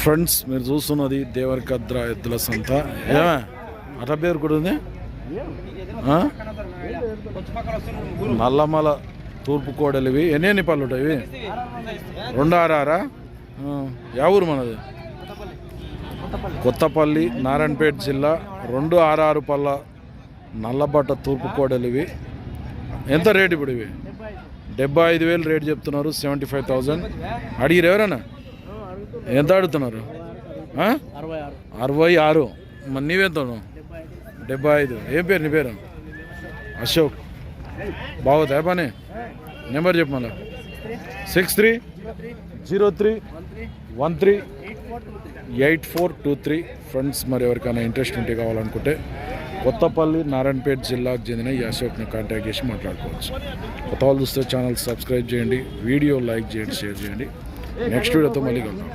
Friends మీరు చూస్తున్నది దేవరకద్ర ఎద్దుల సంత. ఏమే? అట్లా పేరు కూడా ఉంది? నల్లమల తూర్పు కోడలు ఇవి ఎన్ని ఎన్ని పళ్ళు ఉంటాయి రెండు ఆరారా? యా ఊరు మనది? కొత్తపల్లి నారాయణపేట జిల్లా రెండు ఆరారు పళ్ళ నల్లబట్ట తూర్పు కోడలు ఇవి ఎంత రేటు ఇప్పుడు ఇవి? డెబ్బై ఐదు వేలు రేట్ చెప్తున్నారు సెవెంటీ ఫైవ్ థౌజండ్ అడిగిరు ఎవరైనా ఎంత అడుగుతున్నారు? అరవై ఆరు. మరి నీవెంత డెబ్బై ఐదు. ఏం పేరు నీ పేరు? అశోక్. బాగుతాయి పని? నెంబర్ చెప్పు six three zero three one three eight four two three. Friends మరి ఎవరికైనా ఇంట్రెస్ట్ ఉంటే కావాలనుకుంటే కొత్తపల్లి నారాయణపేట జిల్లాకు చెందిన ఈ అశోక్ని కాంటాక్ట్ చేసి మాట్లాడుకోవచ్చు. కొత్త వాళ్ళు చూస్తే ఛానల్ సబ్స్క్రైబ్ చేయండి వీడియో లైక్ చేయండి షేర్ చేయండి. నెక్స్ట్ వీడియోతో మళ్ళీ కలుద్దాం.